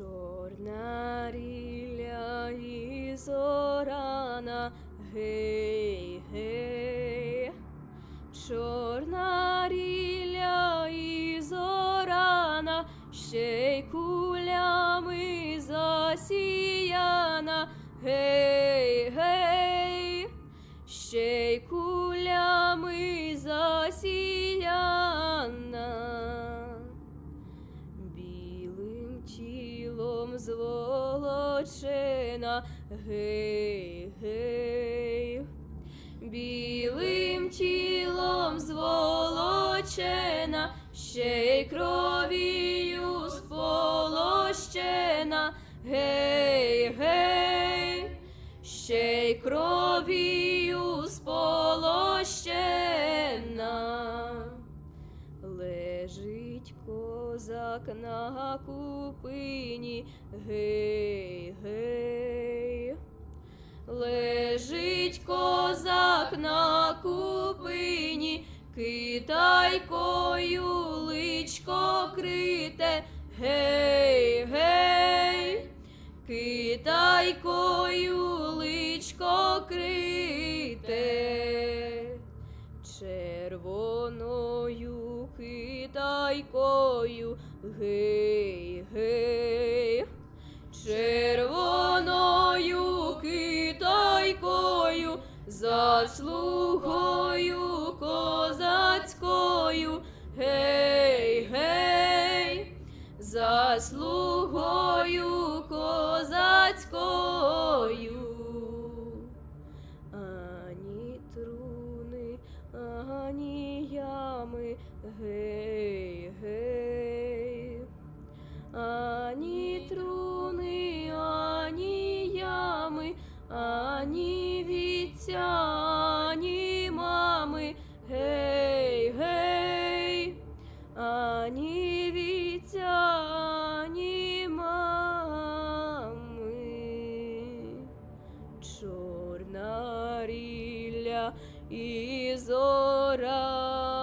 Чорна ріля і зорана, гей, гей, чорна ріля і зорана, ще й кулями засіяна, гей, гей, ще й кулями засіяна тілом зволочена, гей, гей, білим тілом зволочена, ще й кров'ю сполощена, гей, гей, ще й кров'ю сполощена. Лежить козак на купині, гей, гей. Лежить козак на купині, китайкою личко крите, гей, гей, китайкою личко крите. Червоною китайкою, гей, гей, червоною китайкою, заслугою козацькою, гей, гей, заслугою темні ями, гей, гей, ані труни, ані ями, ані віця, ані мами, гей, гей, ані віця, ані мами, чорна рілля і зора.